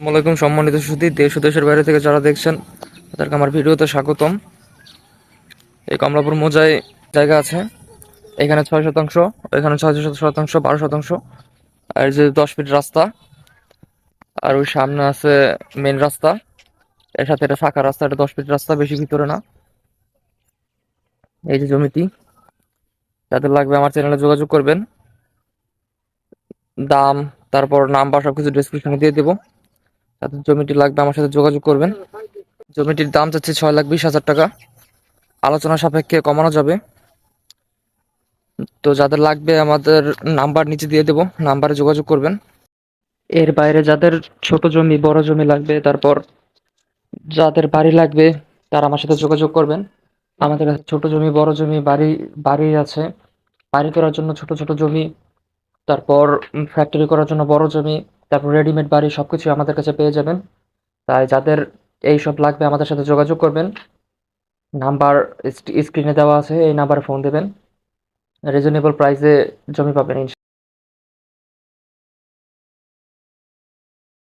আসসালামাইকুম সম্মানিত সুদী দেশ ও দেশের বাইরে থেকে যারা দেখছেন, তাদেরকে আমার ভিডিওতে স্বাগতম। এই কমলাপুর মোজায় জায়গা আছে, এখানে ছয় শতাংশ, এখানে ছয় শতাংশ, বারো শতাংশ, আর যে দশ ফিট রাস্তা, আর ওই সামনে আছে মেন রাস্তা। এর সাথে এটা ফাঁকা রাস্তা, এটা দশ ফিট রাস্তা, বেশি ভিতরে না। এই যে জমিটি যাদের লাগবে আমার চ্যানেলে যোগাযোগ করবেন। দাম, তারপর নাম্বার সবকিছু ডিসক্রিপশনে দিয়ে দেবো। যাদের জমিটি লাগবে, আমার সাথে যোগাযোগ করবেন। জমিটির দাম চাচ্ছে ছয় লাখ বিশ হাজার টাকা। আলোচনা সাপেক্ষে কমানো যাবে। তো যাদের লাগবে আমাদের নাম্বার নিচে দিয়ে দেবো, নাম্বারে যোগাযোগ করবেন। এর বাইরে যাদের ছোট জমি, বড় জমি লাগবে, তারপর যাদের বাড়ি লাগবে, তারা আমার সাথে যোগাযোগ করবেন। আমাদের কাছে ছোট জমি, বড় জমি, বাড়ি বাড়ি আছে। বাড়ি করার জন্য ছোট ছোট জমি, তারপর ফ্যাক্টরি করার জন্য বড় জমি তারপর রেডিমেড বাড়ি সব কিছু আমাদের কাছে পেয়ে যাবেন। তাই যাদের এই সব লাগবে আমাদের সাথে যোগাযোগ করবেন। নাম্বার স্ক্রিনে দেওয়া আছে, এই নাম্বারে ফোন দেবেন। রিজনেবল প্রাইসে জমি পাবেন